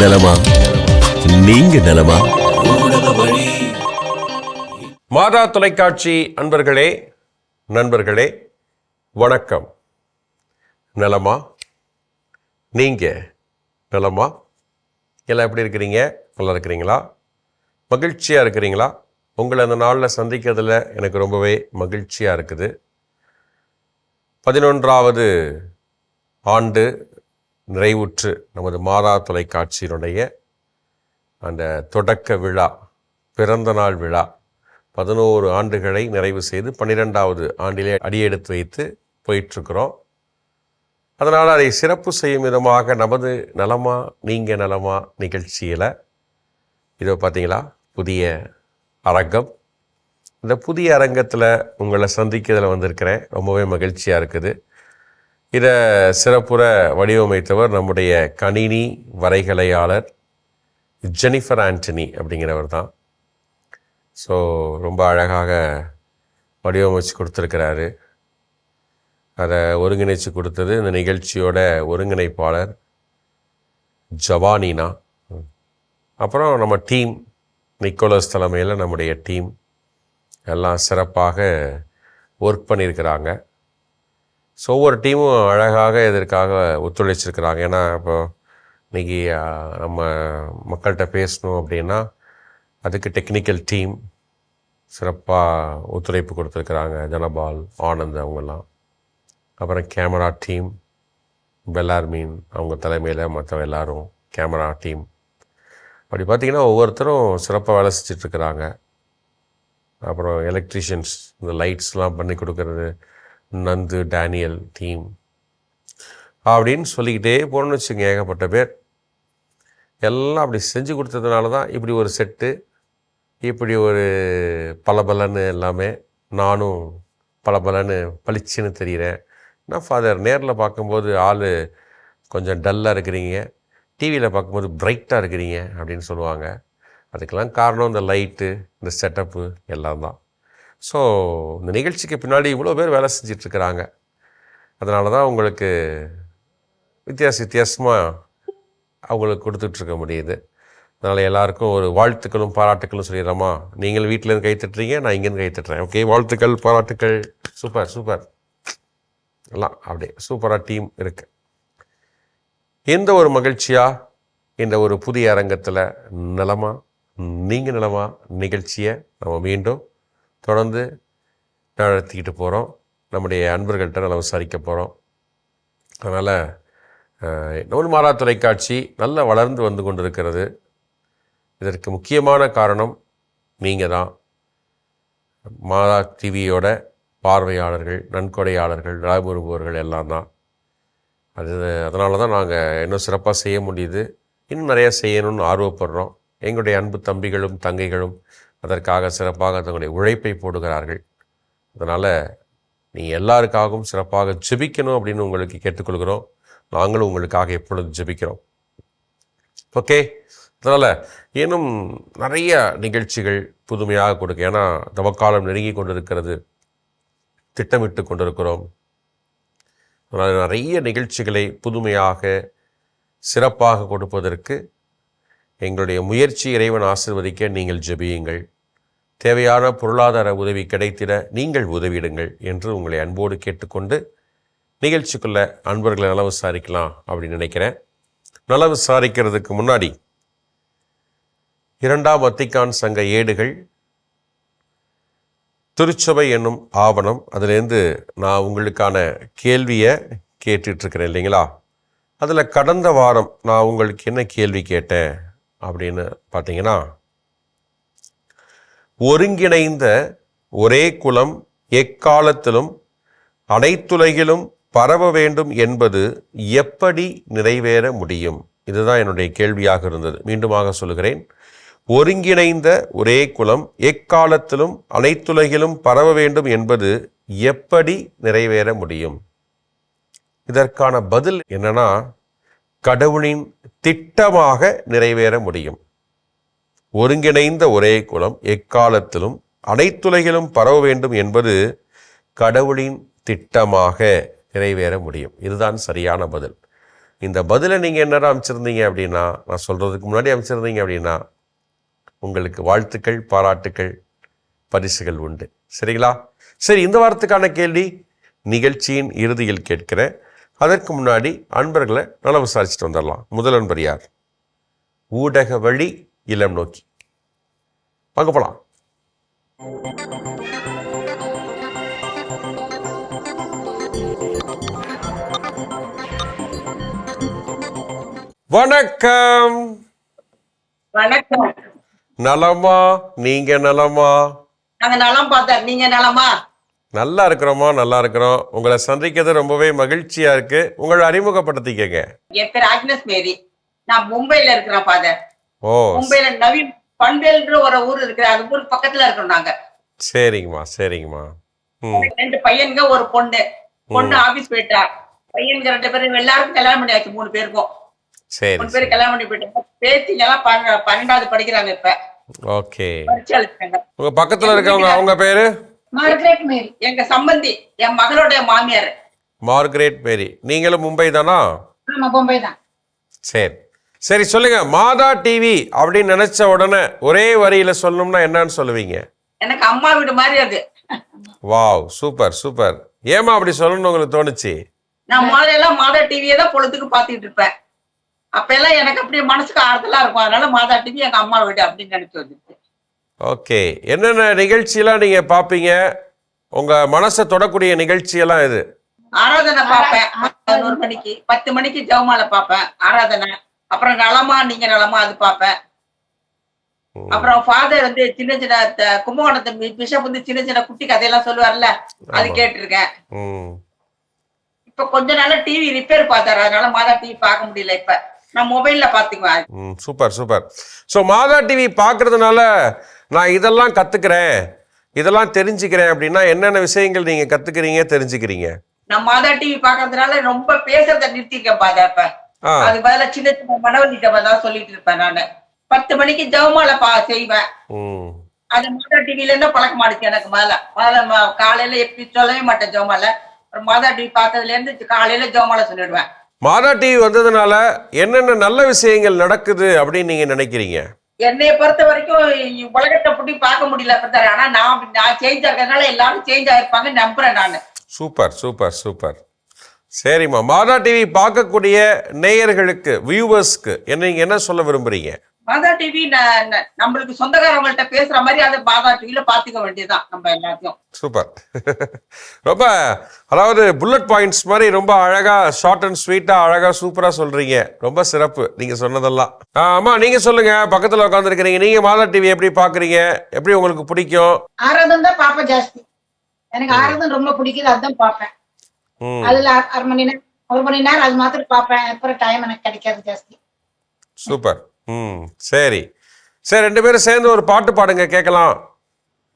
நலமா? நீங்க நலமா? மாதா தொலைக்காட்சி அன்பர்களே நண்பர்களே வணக்கம். நலமா? நீங்க நலமா? எல்லாம் எப்படி இருக்கிறீங்க? நல்லா இருக்கிறீங்களா? மகிழ்ச்சியாக இருக்கிறீங்களா? உங்களை அந்த நாளில் சந்திக்கிறதுல எனக்கு ரொம்பவே மகிழ்ச்சியாக இருக்குது. பதினொன்றாவது ஆண்டு நிறைவுற்று நமது மாதா தொலைக்காட்சியினுடைய அந்த தொடக்க விழா பிறந்த நாள் விழா பதினோரு ஆண்டுகளை நிறைவு செய்து பன்னிரெண்டாவது ஆண்டிலே அடியெடுத்து வைத்து போயிட்டுருக்குறோம். அதனால் அதை சிறப்பு செய்யும் விதமாக நமது நலமா நீங்கள் நலமா நிகழ்ச்சியில் இதோ பார்த்தீங்களா புதிய அரங்கம். இந்த புதிய அரங்கத்தில் உங்களை சந்திக்கிறதுல வந்திருக்கிறேன். ரொம்பவே மகிழ்ச்சியாக இருக்குது. இதை சிறப்புற வடிவமைத்தவர் நம்முடைய கணினி வரைகலையாளர் ஜெனிஃபர் ஆண்டனி அப்படிங்கிறவர் தான். ஸோ ரொம்ப அழகாக வடிவமைச்சு கொடுத்துருக்கிறாரு. அதை ஒருங்கிணைச்சு கொடுத்தது இந்த நிகழ்ச்சியோட ஒருங்கிணைப்பாளர் ஜவானினா. அப்புறம் நம்ம டீம் நிக்கோலஸ் தலைமையில் நம்முடைய டீம் எல்லாம் சிறப்பாக ஒர்க் பண்ணியிருக்கிறாங்க. ஸோ ஒவ்வொரு டீமும் அழகாக இதற்காக ஒத்துழைச்சிருக்கிறாங்க. ஏன்னா இப்போ இன்றைக்கி நம்ம மக்கள்கிட்ட பேசணும் அப்படின்னா அதுக்கு டெக்னிக்கல் டீம் சிறப்பாக ஒத்துழைப்பு கொடுத்துருக்குறாங்க. ஜனபால் ஆனந்த் அவங்கெல்லாம். அப்புறம் கேமரா டீம் பெல்லார்மீன் அவங்க தலைமையில் மற்ற எல்லாரும் கேமரா டீம் அப்படி பார்த்திங்கன்னா ஒவ்வொருத்தரும் சிறப்பாக வேலை செஞ்சிட்ருக்குறாங்க அப்புறம் எலக்ட்ரிஷியன்ஸ் இந்த லைட்ஸ்லாம் பண்ணி கொடுக்கறது நந்து டேனியல் டீம். அப்படின்னு சொல்லிக்கிட்டே போகணும்னு வச்சுங்க ஏகப்பட்ட பேர். எல்லாம் அப்படி செஞ்சு கொடுத்ததுனால தான் இப்படி ஒரு செட்டு இப்படி ஒரு பளபளன்னு எல்லாமே நானும் பலபலன்னு பளிச்சுன்னு தெரிகிறேன் நான் ஃபாதர் நேரில் பார்க்கும்போது ஆள் கொஞ்சம் டல்லாக இருக்கிறீங்க டிவியில் பார்க்கும்போது பிரைட்டாக இருக்கிறீங்க அப்படின்னு சொல்லுவாங்க. அதுக்கெல்லாம் காரணம் இந்த லைட்டு இந்த செட்டப்பு எல்லாம் தான் ஸோ இந்த நிகழ்ச்சிக்கு பின்னாடி இவ்வளோ பேர் வேலை செஞ்சிட்ருக்கிறாங்க. அதனால தான் உங்களுக்கு வித்தியாச வித்தியாசமாக அவங்களுக்கு கொடுத்துட்ருக்க முடியுது. அதனால் எல்லாருக்கும் ஒரு வாழ்த்துக்களும் பாராட்டுக்களும் சொல்லிடுறோமா நீங்கள் வீட்டிலேருந்து கை தட்டுறீங்க நான் இங்கேருந்து கை தட்டுறேன். ஓகே வாழ்த்துக்கள் பாராட்டுக்கள். சூப்பர் சூப்பர் எல்லாம் அப்படியே சூப்பராக டீம் இருக்கு. எந்த ஒரு மகிழ்ச்சியாக இந்த ஒரு புதிய அரங்கத்தில் நலமா நீங்கள் நலமா நிகழ்ச்சியை நம்ம மீண்டும் தொடர்ந்து நடத்திக்கிட்டு போகிறோம் நம்முடைய அன்பர்கள்ட்ட நல்லா விசாரிக்க போகிறோம் அதனால் நூல் மாறா தொலைக்காட்சி நல்லா வளர்ந்து வந்து கொண்டிருக்கிறது. இதற்கு முக்கியமான காரணம் நீங்கள் தான். மாதா டிவியோட பார்வையாளர்கள் நன்கொடையாளர்கள் நலமுறுபவர்கள் எல்லாம் தான். அது அதனால தான் நாங்கள் இன்னும் சிறப்பாக செய்ய முடியுது. இன்னும் நிறையா செய்யணும்னு ஆர்வப்படுறோம். எங்களுடைய அன்பு தம்பிகளும் தங்கைகளும் அதற்காக சிறப்பாக தங்களுடைய உழைப்பை போடுகிறார்கள். அதனால் நீ எல்லாருக்காகவும் சிறப்பாக ஜெபிக்கணும் அப்படின்னு உங்களுக்கு கேட்டுக்கொள்கிறோம். நாங்களும் உங்களுக்காக எப்பொழுதும் ஜெபிக்கிறோம். ஓகே? அதனால் இன்னும் நிறைய நிகழ்ச்சிகள் புதுமையாக கொடுக்க ஏன்னா தவக்காலம் நெருங்கி கொண்டிருக்கிறது. திட்டமிட்டு கொண்டிருக்கிறோம். அதனால் நிறைய நிகழ்ச்சிகளை புதுமையாக சிறப்பாக கொடுப்பதற்கு எங்களுடைய முயற்சி இறைவன் ஆசிர்வதிக்க நீங்கள் ஜெபியுங்கள். தேவையான பொருளாதார உதவி கிடைத்திட நீங்கள் உதவிடுங்கள் என்று உங்களை அன்போடு கேட்டுக்கொண்டு நிகழ்ச்சிக்குள்ள அன்பர்களை நல விசாரிக்கலாம் அப்படின்னு நினைக்கிறேன். நல விசாரிக்கிறதுக்கு முன்னாடி இரண்டாம் வத்திக்கான் சங்க ஏடுகள் திருச்சபை என்னும் ஆவணம் அதுலேருந்து நான் உங்களுக்கான கேள்வியை கேட்டுட்ருக்கிறேன் இல்லைங்களா? அதில் கடந்த வாரம் நான் உங்களுக்கு என்ன கேள்வி கேட்டேன் அப்படின்னு பார்த்தீங்கன்னா ஒருங்கிணைந்த ஒரே குலம் எக்காலத்திலும் அனைத்துலகிலும் பரவ வேண்டும் என்பது எப்படி நிறைவேற முடியும்? இதுதான் என்னுடைய கேள்வியாக இருந்தது. மீண்டுமாக சொல்கிறேன் ஒருங்கிணைந்த ஒரே குலம் எக்காலத்திலும் அனைத்துலகிலும் பரவ வேண்டும் என்பது எப்படி நிறைவேற முடியும்? இதற்கான பதில் என்னன்னா கடவுளின் திட்டமாக நிறைவேற முடியும். ஒருங்கிணைந்த ஒரே குலம் எக்காலத்திலும் அனைத்துலகிலும் பரவ வேண்டும் என்பது கடவுளின் திட்டமாக நிறைவேற முடியும். இதுதான் சரியான பதில். இந்த பதிலை நீங்கள் என்னடா அமைச்சிருந்தீங்க அப்படின்னா நான் சொல்கிறதுக்கு முன்னாடி அமைச்சிருந்தீங்க அப்படின்னா உங்களுக்கு வாழ்த்துக்கள் பாராட்டுக்கள் பரிசுகள் உண்டு. சரிங்களா? சரி இந்த வாரத்துக்கான கேள்வி நிகழ்ச்சியின் இறுதியில் கேட்கிறேன். அதற்கு முன்னாடி அன்பர்களை நல்லா விசாரிச்சுட்டு வந்துடலாம். முதல் அன்பர் யார்? ஊடக வழி இளம் நோக்கி. வாங்க போலாம். வணக்கம். வணக்கம். நலமா? நீங்க நலமா? நாங்க நலம் பார்த்தோம். நீங்க நலமா? நல்லா இருக்கிறோமா? நல்லா இருக்கிறோம். உங்களை சந்திக்கிறது ரொம்பவே மகிழ்ச்சியா இருக்கு. உங்களை அறிமுகப்படுத்திக்கங்க. என் பேர் ஆக்னஸ் மேரி. நான் மும்பைல இருக்கிறேன் ஃபாதர் ஓ மும்பைல நவீன் பண்பேல்ன்ற ஒரு ஊர் இருக்கு. அது ஊர் பக்கத்துல இருக்கிறோம் நாங்க. சரிங்கம்மா சரிங்கம்மா. ரெண்டு பையனுங்க ஒரு பொண்ணு. பொண்ணு ஆபீஸ் போயிட்டா. பையனுங்க ரெண்டு பேரும் எல்லாருக்கும் கல்யாணம் பண்ணியாச்சு மூணு பேருக்கும். சரி மூணு பேரும் கல்யாணம் பண்ணி போயிட்டாங்க. பேத்திங்க எல்லாம் பன்ன- பன்னெண்டாவது படிக்கிறாங்க இப்ப. ஓகே. உங்க பக்கத்துல இருக்கவங்க அவங்க பேரு? Margaret Mary. எங்க சம்பந்தி என் மகளுடைய மாமியார். Margaret Mary. நீங்களும் மும்பை தானா? ஆமா பொம்பை தான். சரி. சரி சொல்லுங்க. மாதா டிவி அப்படின்னு நினைச்ச உடனே ஒரே வரியில சொல்லணும்னா என்னன்னு சொல்லுவீங்க? எனக்கு அம்மா வீடு மாதிரி அது. Wow super super. ஏமா அப்படி சொல்லணும்னு உங்களுக்கு தோணுச்சு? நான் முதல்ல எல்லாம் மாதா டிவியே தான் பொழுதுக்கு பார்த்துட்டு இருப்பேன். அப்ப எல்லாம் எனக்கு அப்படியே மனசுக்கு ஆறுதலா இருக்கும். அதனால மாதா டிவி எங்க அம்மா வீடு அப்படின்னு நினைச்சு வந்துச்சு ஓகே. என்னென்ன நிகழ்ச்சியெல்லாம் நீங்க பார்ப்பீங்க? உங்க மனசை தொடக்கூடிய நிகழ்ச்சியெல்லாம் இது ஆராதனை பார்ப்பேன். பதினோரு மணிக்கு பத்து மணிக்கு ஜெவமாலை பார்ப்பேன். ஆராதனை. அப்புறம் நலமா நீங்க நலமா அது பார்ப்பேன் அப்புறம் ஃபாதர் வந்து சின்ன சின்ன கும்பகோணத்து பிஷப் வந்து சின்ன சின்ன குட்டி கதையெல்லாம் சொல்லுவார்ல அது. கேட்டிருக்கேன். இப்ப கொஞ்ச நாளா டிவி ரிப்பேர் பார்த்தாரு அதனால மாதா டிவி பார்க்க முடியல இப்ப. நான் மொபைல்ல பாத்துக்குவேன் super super. So Madha TV பார்க்கறதுனால நான் இதெல்லாம் கற்றுக்கிறேன் இதெல்லாம் தெரிஞ்சுக்கிறேன் அப்படின்னா என்னென்ன விஷயங்கள் நீங்கள் கற்றுக்கிறீங்க தெரிஞ்சுக்கிறீங்க? நான் மாதா டிவி பாக்குறதுனால ரொம்ப பேசுறத நிறுத்திருக்கேன் பாதா இப்ப. அதுக்கு பதிலா சின்ன சின்ன மனவழிட்ட தான் சொல்லிட்டு இருப்பேன் நானு. பத்து மணிக்கு ஜெவமாலை பா செய்வேன். அது மாதா டிவில இருந்தா பழக்கம் ஆடுச்சு எனக்கு முதல்ல. முதல்ல காலையில எப்படி சொல்லவே மாட்டேன் ஜெவமாலை. மாதா டிவி பார்த்ததுல இருந்து காலையில ஜெவமாலை சொல்லிடுவேன். மாதா டிவி வந்ததுனால என்னென்ன நல்ல விஷயங்கள் நடக்குது அப்படின்னு நீங்கள் நினைக்கிறீங்க? என்னைய பொறுத்த வரைக்கும் உலகத்தை புட்டி பார்க்க முடியல ஆனா நான் நான் சேஞ்ச் ஆகிறதுனால எல்லாரும் சேஞ்ச் ஆயிருப்பாங்க நம்புறேன் நானு. Super super super. சரிம்மா. மாதா டிவி பார்க்கக்கூடிய நேயர்களுக்கு வியூவர்ஸ்க்கு என்ன நீங்கள் என்ன சொல்ல விரும்புறீங்க? மாதா டிவி நம்மளுக்கு சொந்தக்காரவங்கள்ட்ட பேசுற மாதிரி அதை மாதா டிவில பாத்துக்க வேண்டியதுதான் நம்ம எல்லாத்தையும். சூப்பர். ரொம்ப அதாவது புல்லட் பாயிண்ட்ஸ் மாதிரி ரொம்ப அழகா ஷார்ட் அண்ட் ஸ்வீட்டா அழகா சூப்பரா சொல்றீங்க. ரொம்ப சிறப்பு நீங்க சொன்னதெல்லாம். ஆ, அம்மா நீங்க சொல்லுங்க பக்கத்துல உட்காந்துருக்கிறீங்க நீங்க மாதா டிவி எப்படி பாக்குறீங்க எப்படி உங்களுக்கு பிடிக்கும்? ஆராதன் தான் பாப்பேன் ஜாஸ்தி. எனக்கு ஆராதன் ரொம்ப பிடிக்குது அதுதான் பார்ப்பேன். ம் அதுல அரை மணி நேரம் ஒரு மணி நேரம் அது மாத்திரம் பார்ப்பேன். அப்புறம் டைம் எனக்கு கிடைக்காது ஜாஸ்தி. சூப்பர். ம் சரி. சரி ரெண்டு பேரும் சேர்ந்து ஒரு பாட்டு பாடுங்க கேட்கலாம்.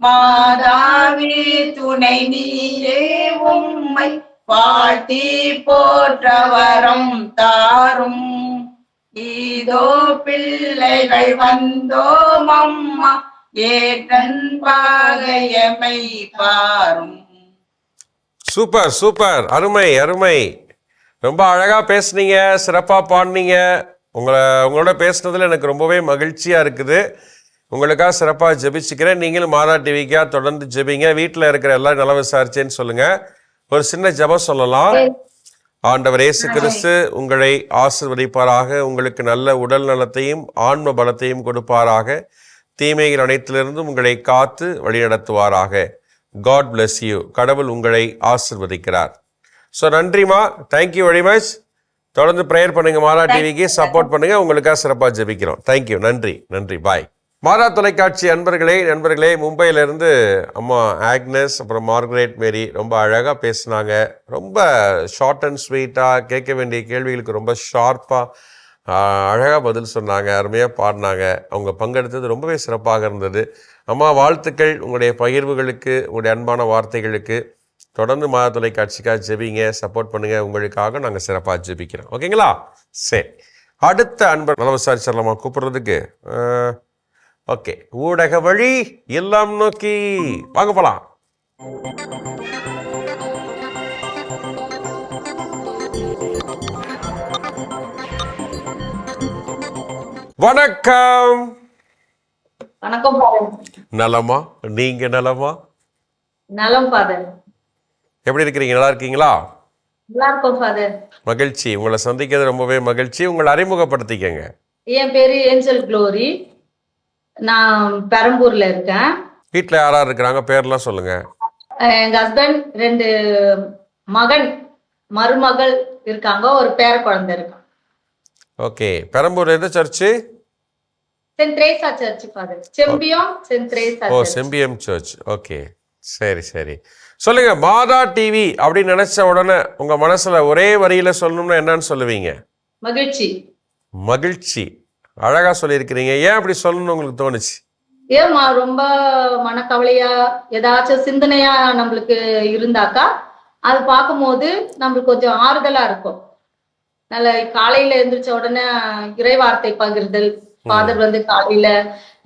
மாதாவி துணை நீரே உம்மை வாழ்த்தி போற்ற வரம் தாரும். இதோ பிள்ளைகள் வந்தோம் அம்மா. ஏற்றன் பாகையமை பாரும். Super super. அருமை அருமை. ரொம்ப அழகா பேசுனீங்க சிறப்பா பாடினீங்க. உங்களை உங்களோட பேசுனதுல எனக்கு ரொம்பவே மகிழ்ச்சியா இருக்குது. உங்களுக்காக சிறப்பாக ஜெபிச்சுக்கிறேன். நீங்களும் மாதா டிவிக்கா தொடர்ந்து ஜெபிங்க. வீட்டில் இருக்கிற எல்லாம் நலம் விசாரிச்சேன்னு சொல்லுங்க. ஒரு சின்ன ஜெபம் சொல்லலாம். ஆண்டவர் இயேசு கிறிஸ்து உங்களை ஆசிர்வதிப்பாராக. உங்களுக்கு நல்ல உடல் நலத்தையும் ஆன்ம பலத்தையும் கொடுப்பாராக. தீமைகள் அனைத்திலிருந்தும் உங்களை காத்து வழிநடத்துவாராக. காட் bless யூ கடவுள் உங்களை ஆசிர்வதிக்கிறார். ஸோ நன்றிம்மா தேங்க்யூ வெரி மச் தொடர்ந்து ப்ரேயர் பண்ணுங்க மாலா டிவிக்கு சப்போர்ட் பண்ணுங்க. உங்களுக்காக சிறப்பாக ஜெபிக்கிறோம். தேங்க்யூ நன்றி. நன்றி. பாய் மாதா தொலைக்காட்சி அன்பர்களே நண்பர்களே மும்பையிலேருந்து அம்மா ஆக்னஸ் அப்புறம் மார்கரெட் மேரி ரொம்ப அழகாக பேசுனாங்க. ரொம்ப ஷார்ட் அண்ட் ஸ்வீட்டாக கேட்க வேண்டிய கேள்விகளுக்கு ரொம்ப ஷார்ப்பாக அழகாக பதில் சொன்னாங்க அருமையாக பாடினாங்க. அவங்க பங்கெடுத்தது ரொம்பவே சிறப்பாக இருந்தது. அம்மா வாழ்த்துக்கள் உங்களுடைய பகிர்வுகளுக்கு உங்களுடைய அன்பான வார்த்தைகளுக்கு. தொடர்ந்து மாத தொலைக்காட்சிக்காக ஜெபிங்க சப்போர்ட் பண்ணுங்கள் உங்களுக்காக நாங்கள் சிறப்பாக ஜெபிக்கிறோம். ஓகேங்களா? சரி. அடுத்த அன்பர் நல விசாரிச்சிடலாமா கூப்பிடுறதுக்கு ஓகே. ஊடக வழி எல்லாம் நோக்கி. வாங்க போகலாம் வணக்கம். வணக்கம் நலமா? நீங்க நலமா? நலம் ஃபாதர் எப்படி இருக்கிறீங்க? நல்லா இருக்கீங்களா? நல்லா இருக்கோம் ஃபாதர் மகிழ்ச்சி. உங்களை சந்திக்கிறது ரொம்பவே மகிழ்ச்சி. உங்களை அறிமுகப்படுத்திக்கங்க. என் பேரு ஏஞ்சல் க்ளோரி நான் பெரம்பூர்ல இருக்கேன். வீட்டில் யாரா இருக்கிறாங்க? பேர்லாம் சொல்லுங்க. எங்க ஹஸ்பண்ட் ரெண்டு மகன் மருமகள் இருக்காங்க. ஒரு பேர குழந்தை இருக்கான் ஓகே. பெரம்பூர் எந்த church? Sembiyam oh church Sembiyam church okay சரி சரி. சொல்லுங்க மாதா டிவி அப்படின்னு நினைச்ச உடனே உங்க மனசுல ஒரே வரியில சொல்லணும்னா என்னன்னு சொல்லுவீங்க? மகிழ்ச்சி. மகிழ்ச்சி. அழகா சொல்லியிருக்கிறீங்க. ஏன் அப்படி சொல்லணும்னு உங்களுக்கு தோணுச்சு? ஏமா ரொம்ப மனக்கவலையா ஏதாச்சும் சிந்தனையா நம்மளுக்கு இருந்தாக்கா அது பார்க்கும்போது நம்மளுக்கு கொஞ்சம் ஆறுதலா இருக்கும். நல்ல காலையில எந்திரிச்ச உடனே இறைவார்த்தை பகிர்தல். ஃபாதர் வந்து காலையில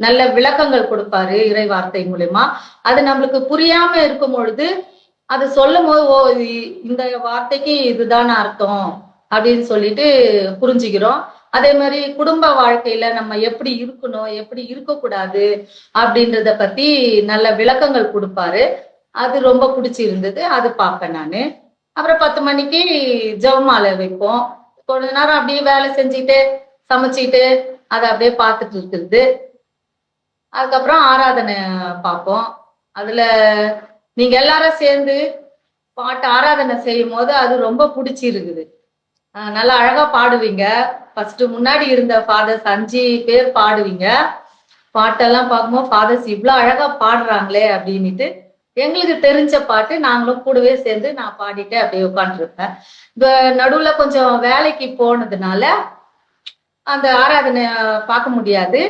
நல்ல விளக்கங்கள் கொடுப்பாரு இறை வார்த்தை மூலியமா. அது நம்மளுக்கு புரியாம இருக்கும் பொழுது அது சொல்லும் போது ஓ இந்த வார்த்தைக்கு இதுதான அர்த்தம் அப்படின்னு சொல்லிட்டு புரிஞ்சுக்கிறோம். அதே மாதிரி குடும்ப வாழ்க்கையில நம்ம எப்படி இருக்கணும் எப்படி இருக்கக்கூடாது அப்படின்றத பத்தி நல்ல விளக்கங்கள் கொடுப்பாரு. அது ரொம்ப பிடிச்சிருந்தது. அது பார்ப்பேன் நானு. அப்புறம் பத்து மணிக்கு ஜெபமாலை வைப்போம். கொஞ்ச நேரம் அப்படியே வேலை செஞ்சுட்டு சமைச்சிட்டு அதை அப்படியே பார்த்துட்டு இருக்குது அதுக்கப்புறம் ஆராதனை பார்ப்போம். அதுல நீங்க எல்லாரும் சேர்ந்து பாட்டு ஆராதனை செய்யும் போது அது ரொம்ப பிடிச்சிருக்குது நல்லா அழகா பாடுவீங்க. ஃபர்ஸ்ட் முன்னாடி இருந்த ஃபாதர்ஸ் அஞ்சு பேர் பாடுவீங்க. பாட்டெல்லாம் பார்க்கும்போது ஃபாதர்ஸ் இவ்வளோ அழகா பாடுறாங்களே அப்படின்னுட்டு எங்களுக்கு தெரிஞ்ச பாட்டு நாங்களும் கூடவே சேர்ந்து நான் பாடிட்டு அப்படியே உட்காந்துருப்பேன் இப்ப நடுவுல கொஞ்சம் வேலைக்கு போனதுனால அந்த ஆராதனை பார்க்க முடியாது.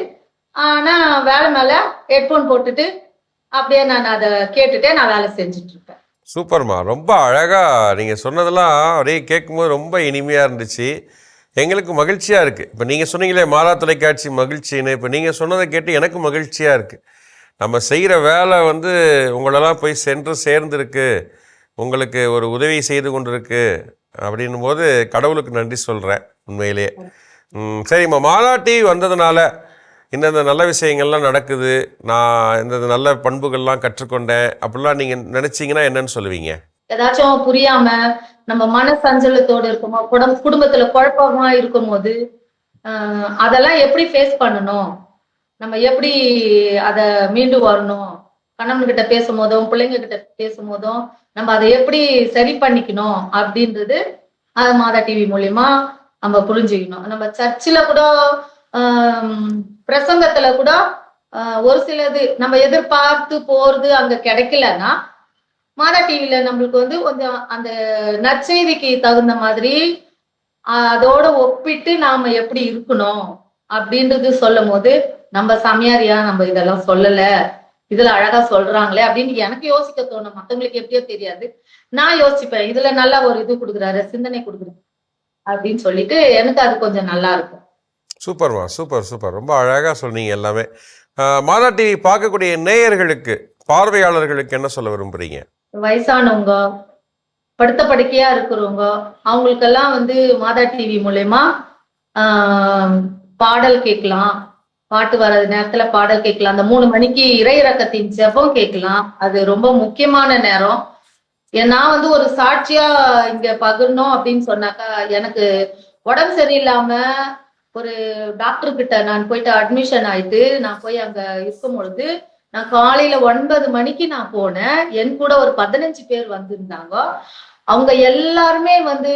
ஆனா வேலை மேல ஹெட்போன் போட்டுட்டு அப்படியே நான் அதை கேட்டுட்டே நான் வேலை செஞ்சுட்டு இருப்பேன் சூப்பர்மா. ரொம்ப அழகா நீங்க சொன்னதெல்லாம் அப்படியே கேட்கும்போது ரொம்ப இனிமையா இருந்துச்சு. எங்களுக்கு மகிழ்ச்சியா இருக்கு. இப்போ நீங்க சொன்னீங்களே மாதா தொலைக்காட்சி மகிழ்ச்சின்னு. இப்போ நீங்க சொன்னதை கேட்டு எனக்கு மகிழ்ச்சியா இருக்கு. நம்ம செய்கிற வேலை வந்து உங்களெல்லாம் போய் சென்று சேர்ந்துருக்கு. உங்களுக்கு ஒரு உதவி செய்து கொண்டிருக்கு அப்படின்னும் போது கடவுளுக்கு நன்றி சொல்கிறேன் உண்மையிலேயே சரிம்மா மாலா டிவி வந்ததுனால இந்தந்த நல்ல விஷயங்கள்லாம் நடக்குது. நான் இந்தந்த நல்ல பண்புகள்லாம் கற்றுக்கொண்டேன். அப்படிலாம் நீங்கள் நினச்சிங்கன்னா என்னன்னு சொல்லுவீங்க? ஏதாச்சும் புரியாம நம்ம மன சஞ்சலத்தோடு இருக்குமோ குடும்பத்துல குழப்பமா இருக்கும் போது அதெல்லாம் எப்படி ஃபேஸ் பண்ணணும்? நம்ம எப்படி அதை மீண்டு வரணும்? கணவன் கிட்ட பேசும் போதும் பிள்ளைங்க கிட்ட பேசும் போதும் நம்ம அதை எப்படி சரி பண்ணிக்கணும் அப்படின்றது அது மாதா டிவி மூலியமா நம்ம புரிஞ்சுக்கணும். நம்ம சர்ச்சில் கூட பிரசங்கத்துல கூட ஒரு சிலது நம்ம எதிர்பார்த்து போறது அங்க கிடைக்கலன்னா மாதா டிவில நம்மளுக்கு வந்து கொஞ்சம் அந்த நற்செய்திக்கு தகுந்த மாதிரி அதோட ஒப்பிட்டு நாம எப்படி இருக்கணும் அப்படின்றது சொல்லும் போது நம்ம சமையாரியா நம்ம இதெல்லாம் சொல்லல இதுல அழகா சொல்றாங்களே அப்படின்னு எனக்கு யோசிக்க தோணும். மத்தவங்களுக்கு எப்படியோ தெரியாது. நான் யோசிப்பேன் இதுல நல்லா ஒரு இது கொடுக்குறாரு சிந்தனை கொடுக்குறாரு அப்படின்னு சொல்லிட்டு எனக்கு அது கொஞ்சம் நல்லா இருக்கும். சூப்பர்மா சூப்பர் சூப்பர். ரொம்ப அழகாக சொன்னீங்க எல்லாமே. மாதா டிவி பார்க்கக்கூடிய நேயர்களுக்கு பார்வையாளர்களுக்கு என்ன சொல்ல விரும்புறீங்க? வயசானவங்க படுத்த படுக்கையா இருக்கிறவங்க அவங்களுக்கெல்லாம் வந்து மாதா டிவி மூலயமா பாடல் கேட்கலாம். பாட்டு வராத நேரத்துல பாடல் கேட்கலாம். அந்த மூணு மணிக்கு இறை இறக்கத்தின் ஜெபம் கேட்கலாம். அது ரொம்ப முக்கியமான நேரம். நான் வந்து ஒரு சாட்சியா இங்க பகிரணும் அப்படின்னு சொன்னாக்கா எனக்கு உடம்பு சரியில்லாம ஒரு டாக்டர் கிட்ட நான் போயிட்டு அட்மிஷன் ஆயிட்டு நான் போய் அங்க இருக்கும் பொழுது நான் காலையில ஒன்பது மணிக்கு நான் போனேன். என் கூட ஒரு பதினஞ்சு பேர் வந்திருந்தாங்க. அவங்க எல்லாருமே வந்து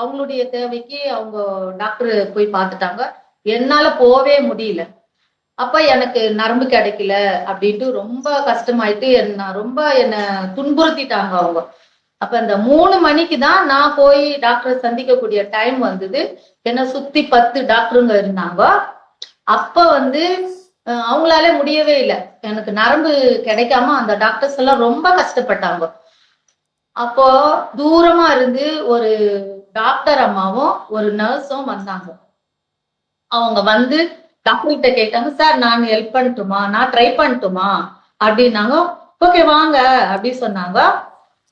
அவங்களுடைய தேவைக்கு அவங்க டாக்டர் போய் பார்த்துட்டாங்க. என்னால போவே முடியல. அப்ப எனக்கு நரம்பு கிடைக்கல அப்படின்ட்டு ரொம்ப கஷ்டமாயிட்டு என்ன ரொம்ப என்ன துன்புறுத்திட்டாங்க அவங்க. அப்ப இந்த மூணு மணிக்கு தான் நான் போய் டாக்டரை சந்திக்கக்கூடிய டைம் வந்தது. என்ன சுத்தி பத்து டாக்டருங்க இருந்தாங்க. அப்ப வந்து அவங்களாலே அவங்களால முடியவே இல்லை. எனக்கு நரம்பு கிடைக்காம அந்த டாக்டர்ஸ் எல்லாம் ரொம்ப கஷ்டப்பட்டாங்க. அப்போ தூரமா இருந்து ஒரு டாக்டர் அம்மாவும் ஒரு நர்ஸும் வந்தாங்க. அவங்க வந்து டாக்டர்கிட்ட கேட்டாங்க சார் நான் ஹெல்ப் பண்ணட்டுமா? நான் ட்ரை பண்ணட்டுமா? அப்படின்னாங்க. ஓகே வாங்க. அப்படி சொன்னாங்க.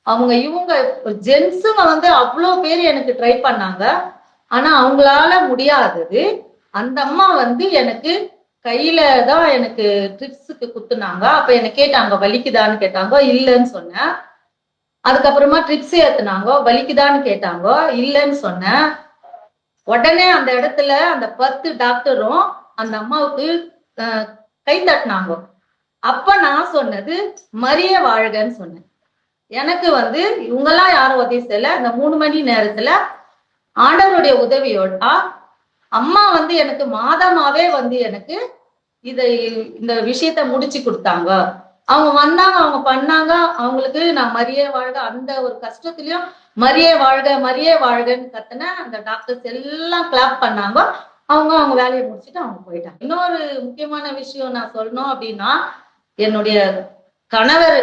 அவங்க இவங்க ஜென்ஸுங்க வந்து அவ்வளோ பேர் எனக்கு ட்ரை பண்ணாங்க. ஆனா அவங்களால முடியாதது. அந்த அம்மா வந்து எனக்கு கையில தான் எனக்கு ட்ரிப்ஸுக்கு குத்துனாங்க. அப்ப என்ன கேட்டாங்க வலிக்குதான்னு கேட்டாங்க இல்லைன்னு சொன்னேன். அதுக்கப்புறமா ட்ரிப்ஸ் ஏத்துனாங்க. வலிக்குதான்னு கேட்டாங்க இல்லைன்னு சொன்னேன். உடனே அந்த இடத்துல அந்த பத்து டாக்டரும் அந்த அம்மாவுக்கு கை தட்டினாங்க. அப்ப நான் சொன்னது மரிய வாழ்கன்னு சொன்னேன். எனக்கு வந்து இவங்கெல்லாம் யாரும் உதவி செய்யல. இந்த மூணு மணி நேரத்துல ஆண்டவருடைய உதவியோட அம்மா வந்து எனக்கு மாதமாவே வந்து எனக்கு இதை இந்த விஷயத்த முடிச்சு கொடுத்தாங்க. அவங்க வந்தாங்க அவங்க பண்ணாங்க. அவங்களுக்கு நான் மரியே வாழ்க அந்த ஒரு கஷ்டத்திலயும் மரியே வாழ்க மரியே வாழ்கன்னு கத்துன அந்த டாக்டர்ஸ் எல்லாம் கிளாப் பண்ணாங்க. அவங்க அவங்க வேலையை முடிச்சுட்டு அவங்க போயிட்டாங்க. இன்னொரு முக்கியமான விஷயம் நான் சொல்லணும் அப்படின்னா என்னுடைய கணவர்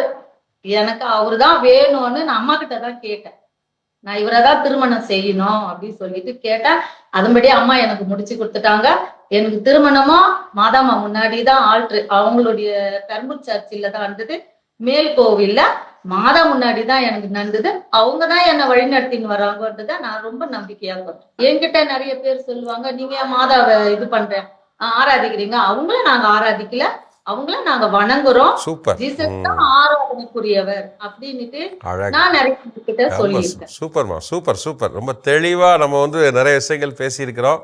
எனக்கு அவர்தான் வேணும்னு நான் அம்மா கிட்ட தான் கேட்டேன். நான் இவரை தான் திருமணம் செய்யணும் அப்படின்னு சொல்லிட்டு கேட்டேன். அதன்படி அம்மா எனக்கு முடிச்சு கொடுத்துட்டாங்க. எனக்கு திருமணமும் மாதாமா முன்னாடி தான் ஆல்ட்ரு அவங்களுடைய பெரம்பூர் சர்ச்சில் தான் இருந்தது மேல் கோவில்ல மாதா முன்னாடி தான் எனக்கு நடந்தது. அவங்க தான் என்னை வழி நடத்தின்னு வராங்கன்றத நான் ரொம்ப நம்பிக்கையா சொல்றேன் என்கிட்ட நிறைய பேர் சொல்லுவாங்க நீங்க மாதாவை இது பண்ற? ஆஹ் ஆராதிக்கிறீங்க. அவங்கள நாங்க ஆராதிக்கல. அவங்கள நாங்க வணங்குறோம். சூப்பர். ஜீசஸ் தான் ஆராதனைக்குரியவர் அப்படின்னுட்டு நான் நிறைய கிட்ட சொல்லியிருக்கேன். சூப்பர்மா சூப்பர் சூப்பர். ரொம்ப தெளிவாக நம்ம வந்து நிறைய விஷயங்கள் பேசியிருக்கிறோம்.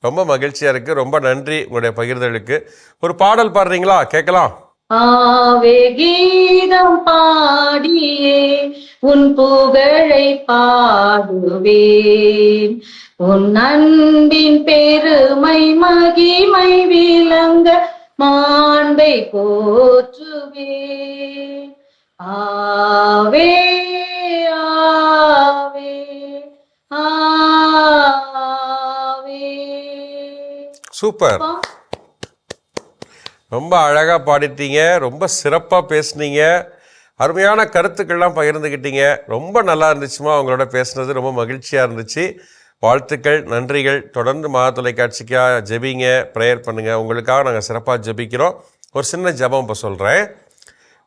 ரொம்ப மகிழ்ச்சியாக இருக்குது ரொம்ப நன்றி உங்களுடைய பகிர்தலுக்கு. ஒரு பாடல் பாடுறீங்களா? கேட்கலாம். ஆவே கீதம் பாடியே உன் புகழை பாடுவேன். உன் அன்பின் பெருமை மகிமை விளங்க மாண்பை போற்றுவேன். ஆவே ஆவே ஆவே. சூப்பர். ரொம்ப அழகாக பாடிட்டீங்க ரொம்ப சிறப்பாக பேசுனீங்க. அருமையான கருத்துக்கள்லாம் பகிர்ந்துக்கிட்டீங்க ரொம்ப நல்லா இருந்துச்சுமா அவங்களோட பேசுனது ரொம்ப மகிழ்ச்சியாக இருந்துச்சு. வாழ்த்துக்கள் நன்றிகள். தொடர்ந்து மா தொலைக்காட்சிக்காக ஜெபிங்க ப்ரேயர் பண்ணுங்கள் உங்களுக்காக நாங்கள் சிறப்பாக ஜெபிக்கிறோம். ஒரு சின்ன ஜெபம் இப்போ சொல்கிறேன்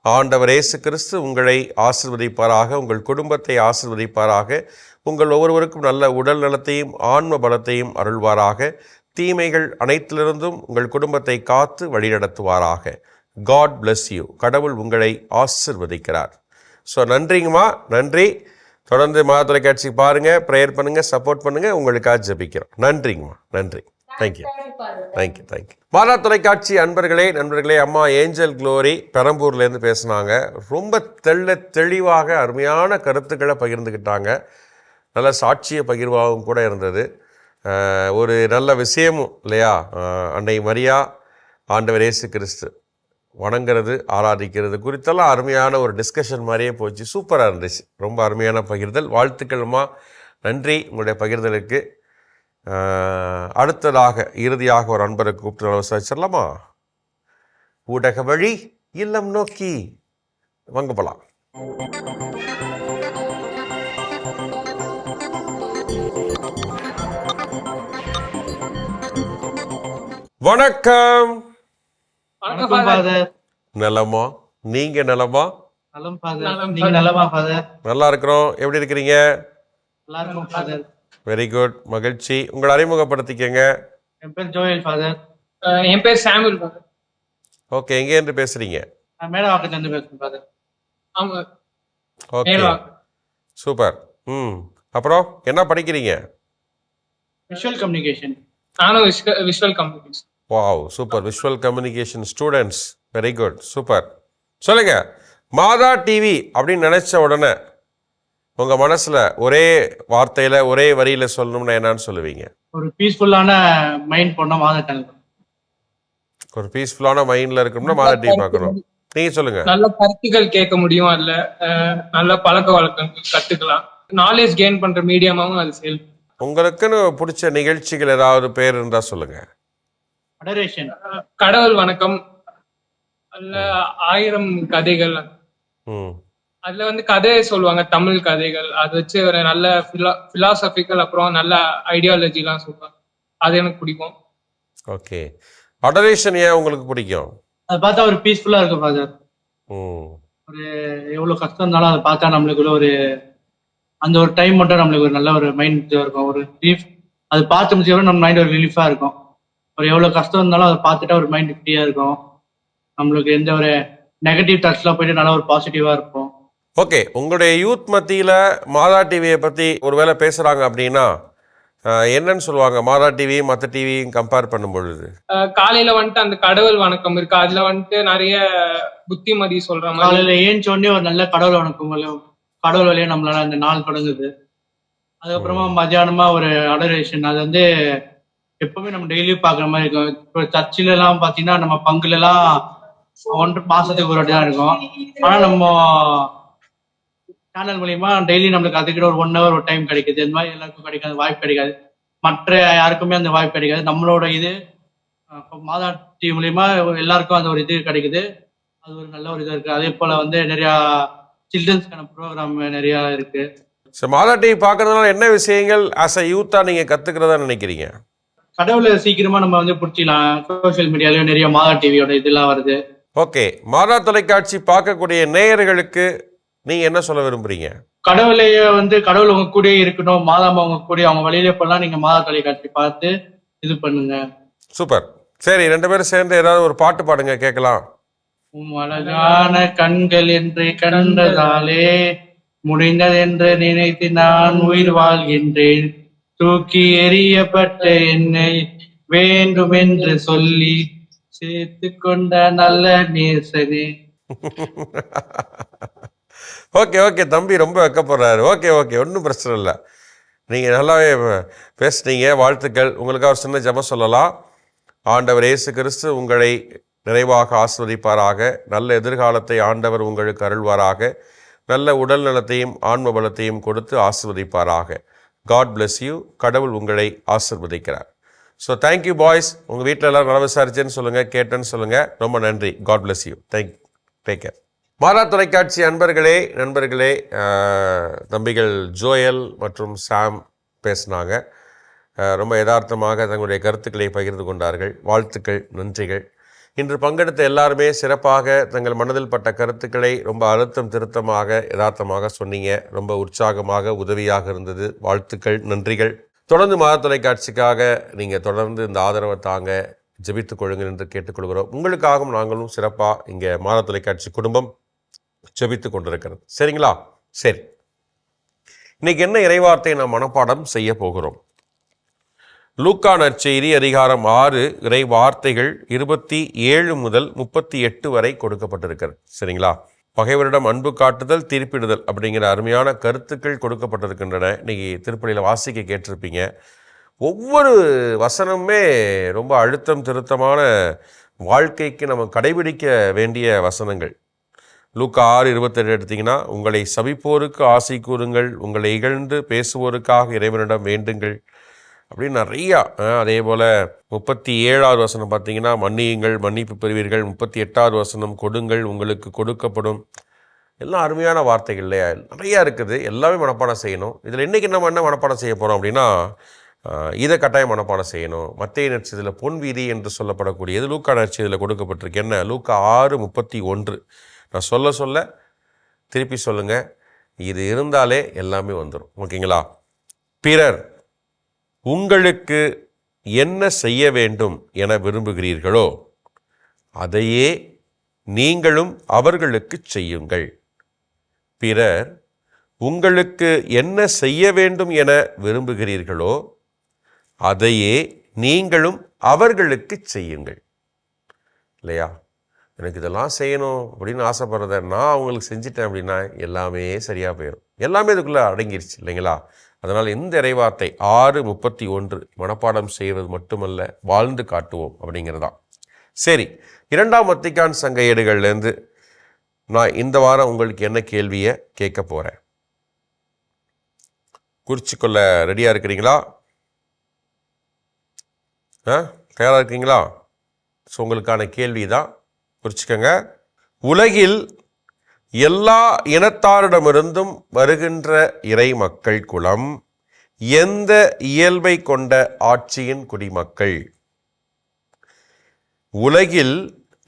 ஆண்டவர் இயேசு கிறிஸ்து உங்களை ஆசிர்வதிப்பாராக உங்கள் குடும்பத்தை ஆசிர்வதிப்பாராக. உங்கள் ஒவ்வொருவருக்கும் நல்ல உடல் நலத்தையும் ஆன்ம பலத்தையும் அருள்வாராக. தீமைகள் அனைத்திலிருந்தும் உங்கள் குடும்பத்தை காத்து வழிநடத்துவாராக. காட் பிளஸ் யூ கடவுள் உங்களை ஆசிர்வதிக்கிறார். ஸோ நன்றிங்கம்மா. நன்றி. தொடர்ந்து மாத தொலைக்காட்சி பாருங்கள் ப்ரேயர் பண்ணுங்கள் சப்போர்ட் பண்ணுங்கள் உங்களுக்காக ஜெபிக்கிறோம். நன்றிங்கம்மா. நன்றி. தேங்க்யூ தேங்க்யூ தேங்க்யூ மாதா தொலைக்காட்சி அன்பர்களே நண்பர்களே அம்மா ஏஞ்சல் க்ளோரி பெரம்பூர்லேருந்து பேசுனாங்க. ரொம்ப தெள்ள தெளிவாக அருமையான கருத்துக்களை பகிர்ந்துக்கிட்டாங்க. நல்ல சாட்சிய பகிர்வாகவும் கூட இருந்தது. ஒரு நல்ல விஷயமும் இல்லையா? அன்னை மரியா ஆண்டவர் இயேசு கிறிஸ்து வணங்குறது ஆராதிக்கிறது குறித்தெல்லாம் அருமையான ஒரு டிஸ்கஷன் மாதிரியே போச்சு. சூப்பராக இருந்துச்சு. ரொம்ப அருமையான பகிர்தல். வாழ்த்துக்கள்மா. நன்றி. உங்களுடைய பகிர்தலுக்கு. அடுத்ததாக இறுதியாக ஒரு அன்பரை கூப்பிட்டு நம்ம விசாரிச்சிடலாமா ஊடக வழி இல்லம் நோக்கி. வாங்க போலாம். வணக்கம். வணக்கம் ஃபாதர் நலமா? நீங்க நலமா? நலம் ஃபாதர் நீங்க நலமா ஃபாதர் நல்லா இருக்கிறோம். எப்படி இருக்கிறீங்க? நல்லா இருக்கும் ஃபாதர் வெரி குட் மகிழ்ச்சி. உங்களை அறிமுகப்படுத்திக்கங்க. என் பேர் ஜோயல் ஃபாதர் என் பேர் சாமுel brother. ஓகே எங்கேருந்து பேசுறீங்க? நான் மேடவாக்கத்துல இருந்து பேசுறேன் ஃபாதர் அவங்க ஓகே. சூப்பர். ம். அப்புறம் என்ன படிக்கிறீங்க? விஷுவல் கம்யூனிகேஷன் நானும் visual communication wow super visual communication students very good super சொல்லுங்க. மாதா டிவி அப்படின்னு நினைச்ச உடனே உங்க மனசுல ஒரே வார்த்தையில ஒரே வரியில சொல்லணும்னா என்னன்னு சொல்லுவீங்க? ஒரு பீஸ்ஃபுல்லான மைண்ட் போன மாத சேனல் ஒரு பீஸ்ஃபுல்லான மைண்டில் இருக்கணும்னா மாதா டிவி பார்க்கணும். நீங்கள் சொல்லுங்கள் நல்ல கருத்துக்கள் கேட்க முடியும் அதுல. நல்ல பழக்க வழக்கங்கள் கத்துக்கலாம். நாலேஜ் கெயின் பண்ற மீடியமாவும் அது செயல் உங்களுக்குன்னு பிடிச்ச நிகழ்ச்சிகள் ஏதாவது பேர் இருந்தால் சொல்லுங்கள் அடரேஷன் கடவுள் வணக்கம். அதுல ஆயிரம் கதைகள். அதுல வந்து கதையை சொல்லுவாங்க தமிழ் கதைகள். அது வச்சு ஒரு நல்ல பிலாசபிக்கல் அப்புறம் நல்ல ஐடியாலஜி எல்லாம் சொல்லுவாங்க. அது எனக்கு பிடிக்கும். ஓகே. அடரேஷன் ஏன் உங்களுக்கு பிடிக்கும்? அதை பார்த்தா ஒரு பீஸ்ஃபுல்லா இருக்கும் ஃபாதர் ஒரு எவ்வளவு கஷ்டம் இருந்தாலும் அதை பார்த்தா நம்மளுக்குள்ள ஒரு அந்த ஒரு டைம் மட்டும் நம்மளுக்கு ஒரு நல்ல ஒரு மைண்ட் இருக்கும். ஒரு ரிலீஃப் அது பார்த்து முடிச்சவரை நம்ம மைண்ட் ஒரு ரிலீஃபா இருக்கும். ஒரு எவ்வளவு கஷ்டம் இருந்தாலும் அதை பார்த்துட்டா ஒரு மைண்ட் ஃப்ரீயா இருக்கும். நம்மளுக்கு எந்த ஒரு நெகட்டிவ் தாட்ஸ்லாம் போயிட்டு நல்லா ஒரு பாசிட்டிவா இருப்போம். ஓகே உங்களுடைய யூத் மத்தியில் மாதா டிவியை பற்றி ஒருவேளை பேசுகிறாங்க அப்படின்னா என்னன்னு சொல்லுவாங்க? மாதா டிவி மற்ற டிவியும் கம்பேர் பண்ணும் பொழுது. காலையில வந்துட்டு அந்த கடவுள் வணக்கம் இருக்கு. அதுல வந்துட்டு நிறைய புத்திமதி சொல்ற மாதிரி. காலையில ஏஞ்ச உடனே ஒரு நல்ல கடவுள் வணக்கம் கடவுள் வழியா நம்மளால அந்த நாள் தொடங்குது. அதுக்கப்புறமா மத்தியானமா ஒரு அடரேஷன் அது வந்து எப்பவுமே நம்ம டெய்லியும் பாக்குற மாதிரி இருக்கும். இப்போ சர்ச்சில எல்லாம் பாத்தீங்கன்னா நம்ம பங்குல எல்லாம் ஒன்று மாசத்துக்கு ஒரு வாட்டி தான் இருக்கும். ஆனா நம்ம சேனல் மூலியமா டெய்லி நம்மளுக்கு அதுக்கிட்ட ஒரு ஒன் ஹவர் ஒரு டைம் கிடைக்குது. இந்த மாதிரி எல்லாருக்கும் கிடைக்காது வாய்ப்பு கிடைக்காது. மற்ற யாருக்குமே அந்த வாய்ப்பு கிடைக்காது. நம்மளோட இது மாதா டிவி மூலியமா எல்லாருக்கும் அந்த ஒரு இது கிடைக்குது. அது ஒரு நல்ல ஒரு இதாக இருக்கு. அதே போல வந்து நிறைய சில்ட்ரன்ஸ்க்கான ப்ரோக்ராம் நிறைய இருக்கு. மாதா டிவி பார்க்கறதுனால என்ன விஷயங்கள் ஆஸ் அ யூத்தாக நீங்கள் கத்துக்கிறதா நினைக்கிறீங்க? கடவுளை சீக்கிரமா நம்ம வந்து பிடிச்சிக்கலாம். சோஷியல் மீடியாலயும் நிறைய மாதா டிவியோட இதெல்லாம் வருது. ஓகே. மாதா தொலைக்காட்சி பார்க்கக்கூடிய நேயர்களுக்கு நீங்கள் என்ன சொல்ல விரும்புறீங்க? கடவுளைய வந்து கடவுள் உங்க கூடயே இருக்கணும். மாதாமா உங்க கூட அவங்க வழியில போலாம். நீங்க மாதா தொலைக்காட்சி பார்த்து இது பண்ணுங்க. சூப்பர். சரி ரெண்டு பேரும் சேர்ந்து ஏதாவது ஒரு பாட்டு பாடுங்க கேட்கலாம். உம் அழகான கண்கள் என்று கண்டதாலே முடிந்ததென்று நினைத்து நான் உயிர் வாழ்கின்றேன். தூக்கி எறியப்பட்ட என்னை வேண்டும் என்று சொல்லி சேர்த்து கொண்ட நல்ல நேசனே. ஓகே ஓகே தம்பி ரொம்ப வெக்கப்படுறாரு. ஓகே ஓகே ஒன்றும் பிரச்சனை இல்லை. நீங்கள் நல்லாவே பேசுனீங்க வாழ்த்துக்கள். உங்களுக்காக ஒரு சின்ன ஜெபம் சொல்லலாம். ஆண்டவர் இயேசு கிறிஸ்து உங்களை நிறைவாக ஆஸ்வதிப்பாராக நல்ல எதிர்காலத்தை ஆண்டவர் உங்களுக்கு அருள்வாராக. நல்ல உடல் நலத்தையும் ஆன்ம பலத்தையும் கொடுத்து ஆஸ்வதிப்பாராக காட் பிளஸ் யூ கடவுள் உங்களை ஆசிர்வதிக்கிறார். ஸோ தேங்க்யூ பாய்ஸ் உங்கள் வீட்டில் எல்லாரும் நல விசாரிச்சேன்னு சொல்லுங்கள் கேட்டேன்னு சொல்லுங்கள் ரொம்ப நன்றி. God bless you thank take care மாறா தொலைக்காட்சி அன்பர்களே நண்பர்களே தம்பிகள் ஜோயல் மற்றும் சாம் பேசினாங்க. ரொம்ப யதார்த்தமாக தங்களுடைய கருத்துக்களை பகிர்ந்து கொண்டார்கள். வாழ்த்துக்கள் நன்றிகள். இன்று பங்கெடுத்த எல்லாருமே சிறப்பாக தங்கள் மனதில் பட்ட கருத்துக்களை ரொம்ப அழுத்தம் திருத்தமாக யதார்த்தமாக சொன்னீங்க. ரொம்ப உற்சாகமாக உதவியாக இருந்தது. வாழ்த்துக்கள் நன்றிகள். தொடர்ந்து மாத தொலைக்காட்சிக்காக நீங்கள் தொடர்ந்து இந்த ஆதரவை தாங்க ஜபித்துக் கொள்ளுங்கள் என்று கேட்டுக்கொள்கிறோம். உங்களுக்காகவும் நாங்களும் சிறப்பாக இங்கே மாத தொலைக்காட்சி குடும்பம் ஜெபித்து கொண்டிருக்கிறது. சரிங்களா? சரி. இன்னைக்கு என்ன இறைவார்த்தை நாம் மனப்பாடம் செய்ய போகிறோம்? லூக்கா நற்செய்தி அதிகாரம் ஆறு இறை வார்த்தைகள் இருபத்தி ஏழு முதல் முப்பத்தி எட்டு வரை கொடுக்கப்பட்டிருக்கிறது. சரிங்களா? பகைவரிடம் அன்பு காட்டுதல் தீர்ப்பிடுதல் அப்படிங்கிற அருமையான கருத்துக்கள் கொடுக்கப்பட்டிருக்கின்றன. இன்னைக்கு திருப்பணியில் வாசிக்க கேட்டிருப்பீங்க. ஒவ்வொரு வசனமுமே ரொம்ப அழுத்தம் திருத்தமான வாழ்க்கைக்கு நம்ம கடைபிடிக்க வேண்டிய வசனங்கள். லூக்கா ஆறு இருபத்தெட்டு எடுத்தீங்கன்னா உங்களை சபிப்போருக்கு ஆசை கூறுங்கள் உங்களை இகழ்ந்து பேசுவோருக்காக இறைவனிடம் வேண்டுங்கள். அப்படின்னு நிறையா அதே போல் முப்பத்தி ஏழாவது வசனம் பார்த்தீங்கன்னா மன்னியுங்கள் மன்னிப்பு பெறுவீர்கள். முப்பத்தி எட்டாவது வசனம் கொடுங்கள் உங்களுக்கு கொடுக்கப்படும். எல்லாம் அருமையான வார்த்தைகள் இல்லையா? நிறையா இருக்குது. எல்லாமே மனப்பாடம் செய்யணும். இதில் இன்றைக்கி நம்ம என்ன மனப்பாடம் செய்ய போகிறோம் அப்படின்னா இதை கட்டாயம் மனப்பாடம் செய்யணும். மத்திய நட்சத்திரத்தில் பொன் வீதி என்று சொல்லப்படக்கூடியது லூக்கா நட்சத்திரத்தில் கொடுக்கப்பட்டிருக்கு. என்ன? லூக்கா ஆறு முப்பத்தி ஒன்று. நான் சொல்ல சொல்ல திருப்பி சொல்லுங்கள் இது இருந்தாலே எல்லாமே வந்துடும் ஓகேங்களா? பிறர் உங்களுக்கு என்ன செய்ய வேண்டும் என விரும்புகிறீர்களோ அதையே நீங்களும் அவர்களுக்கு செய்யுங்கள். பிறர் உங்களுக்கு என்ன செய்ய வேண்டும் என விரும்புகிறீர்களோ அதையே நீங்களும் அவர்களுக்கு செய்யுங்கள். இல்லையா? எனக்கு இதெல்லாம் செய்யணும் அப்படின்னு ஆசைப்படுறத நான் அவங்களுக்கு செஞ்சிட்டேன் அப்படின்னா எல்லாமே சரியாக போயிடும் எல்லாமே இதுக்குள்ளே அடங்கிருச்சு இல்லைங்களா? அதனால் இந்த இறைவார்த்தை ஆறு முப்பத்தி ஒன்று மனப்பாடம் செய்வது மட்டுமல்ல வாழ்ந்து காட்டுவோம் அப்படிங்கிறதான். சரி இரண்டாம் வத்திக்கான் சங்க ஏடுகள்லேருந்து நான் இந்த வாரம் உங்களுக்கு என்ன கேள்வியை கேட்க போகிறேன் குறிச்சிக்கொள்ள ரெடியாக இருக்கிறீங்களா? ஆ தயாராக இருக்கீங்களா? ஸோ உங்களுக்கான கேள்வி தான் குறிச்சிக்கோங்க. உலகில் எல்லா இனத்தாரிடமிருந்தும் வருகின்ற இறை மக்கள் குலம் எந்த இயல்பை கொண்ட ஆட்சியின் குடிமக்கள்? உலகில்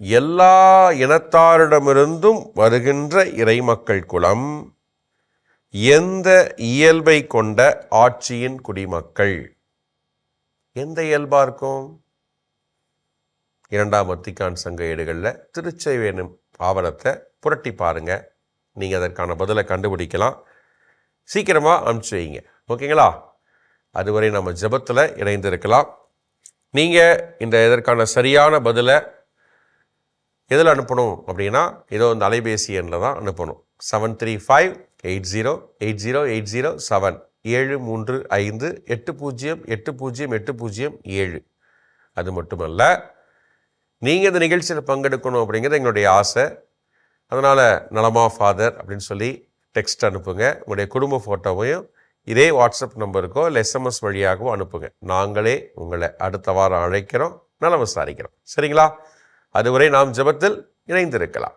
எல்லா இனத்தாரிடமிருந்தும் வருகின்ற இறைமக்கள் குலம் எந்த இயல்பை கொண்ட ஆட்சியின் குடிமக்கள்? எந்த இயல்பார்க்கும் இரண்டாம் வத்திக்கான் சங்க ஏடுகளில் திருச்செவேனும் ஆவணத்தை புரட்டி பாருங்க. நீங்கள் அதற்கான பதிலை கண்டுபிடிக்கலாம். சீக்கிரமாக அனுப்பிச்சு வைங்க. ஓகேங்களா? அதுவரை நம்ம ஜெபத்தில் இணைந்திருக்கலாம். நீங்கள் இந்த இதற்கான சரியான பதிலை எதில் அனுப்பணும் அப்படின்னா ஏதோ இந்த அலைபேசி எண்ணில் தான் அனுப்பணும். Seven three five eight zero eight zero eight zero seven ஏழு மூன்று ஐந்து எட்டு பூஜ்ஜியம் எட்டு பூஜ்ஜியம் எட்டு பூஜ்ஜியம் ஏழு. அது மட்டுமல்ல நீங்கள் இந்த நிகழ்ச்சியில் பங்கெடுக்கணும் அப்படிங்கிறது எங்களுடைய ஆசை. அதனால் நலமா ஃபாதர் அப்படின்னு சொல்லி டெக்ஸ்ட் அனுப்புங்க. உங்களுடைய குடும்ப ஃபோட்டோவையும் இதே வாட்ஸ்அப் நம்பருக்கோ இல்லை எஸ்எம்எஸ் வழியாகவோ அனுப்புங்க. நாங்களே உங்களை அடுத்த வாரம் அழைக்கிறோம் நலம் விசாரிக்கிறோம். சரிங்களா? அதுவரை நாம் ஜெபத்தில் இணைந்திருக்கலாம்.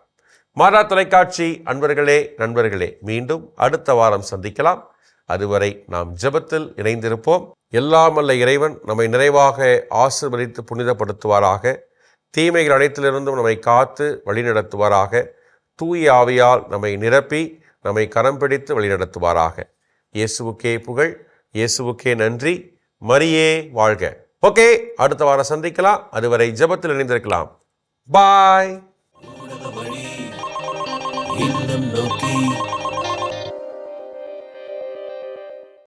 மாதா தொலைக்காட்சி அன்பர்களே நண்பர்களே மீண்டும் அடுத்த வாரம் சந்திக்கலாம். அதுவரை நாம் ஜெபத்தில் இணைந்திருப்போம். எல்லாம் அல்ல இறைவன் நம்மை நிறைவாக ஆசிர்வதித்து புனிதப்படுத்துவாராக. தீமைகள் அனைத்திலிருந்தும் நம்மை காத்து வழிநடத்துவாராக. தூய ஆவியால் நம்மை நிரப்பி நம்மை கரம் பிடித்து வழிநடத்துவாராக. இயேசுவுக்கே புகழ் இயேசுவுக்கே நன்றி. மரியே வாழ்க. ஓகே அடுத்த வாரம் சந்திக்கலாம். அதுவரை ஜெபத்தில் இணைந்திருக்கலாம். பாய். நோக்கி